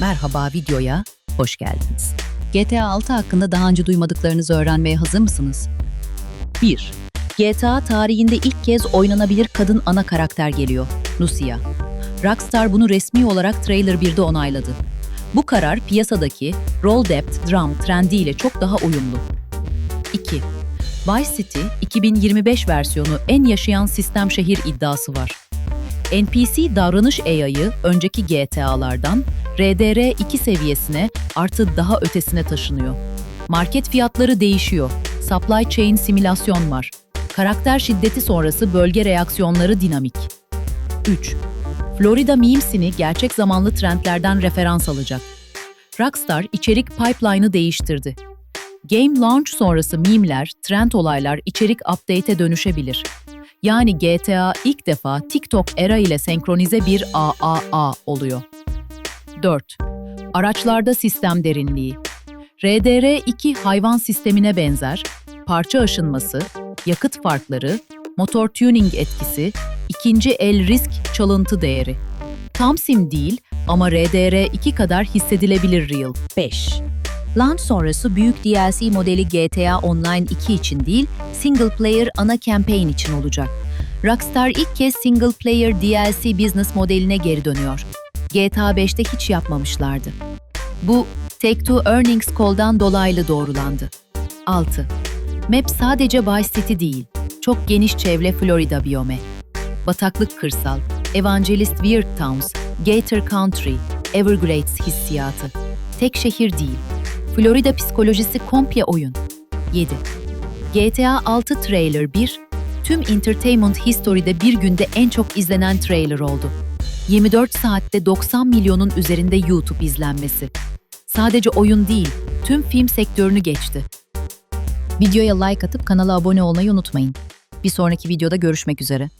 Merhaba videoya hoş geldiniz. GTA 6 hakkında daha önce duymadıklarınızı öğrenmeye hazır mısınız? 1. GTA tarihinde ilk kez oynanabilir kadın ana karakter geliyor, Lucia. Rockstar bunu resmi olarak Trailer 1'de onayladı. Bu karar piyasadaki role depth drum trendiyle çok daha uyumlu. 2. Vice City 2025 versiyonu en yaşayan sistem şehir iddiası var. NPC davranış AI'yı önceki GTA'lardan RDR2 seviyesine artı daha ötesine taşınıyor. Market fiyatları değişiyor. Supply chain simülasyon var. Karakter şiddeti sonrası bölge reaksiyonları dinamik. 3. Florida memesini gerçek zamanlı trendlerden referans alacak. Rockstar içerik pipeline'ı değiştirdi. Game launch sonrası meme'ler, trend olaylar içerik update'e dönüşebilir. Yani GTA ilk defa TikTok era ile senkronize bir AAA oluyor. 4. Araçlarda sistem derinliği. RDR2 hayvan sistemine benzer, parça aşınması, yakıt farkları, motor tuning etkisi, ikinci el risk çalıntı değeri. Tam sim değil ama RDR2 kadar hissedilebilir real. 5. Launch sonrası büyük DLC modeli GTA Online 2 için değil, single player ana campaign için olacak. Rockstar ilk kez single player DLC business modeline geri dönüyor. GTA 5'te hiç yapmamışlardı. Bu Take-Two Earnings Call'dan dolaylı doğrulandı. 6. Map sadece Vice City değil, çok geniş çevre Florida biyome. Bataklık kırsal, Evangelist Weird Towns, Gator Country, Everglades hissiyatı. Tek şehir değil, Florida psikolojisi komple oyun. 7. GTA 6 Trailer 1, tüm Entertainment History'de bir günde en çok izlenen trailer oldu. 24 saatte 90 milyonun üzerinde YouTube izlenmesi. Sadece oyun değil, tüm film sektörünü geçti. Videoya like atıp kanala abone olmayı unutmayın. Bir sonraki videoda görüşmek üzere.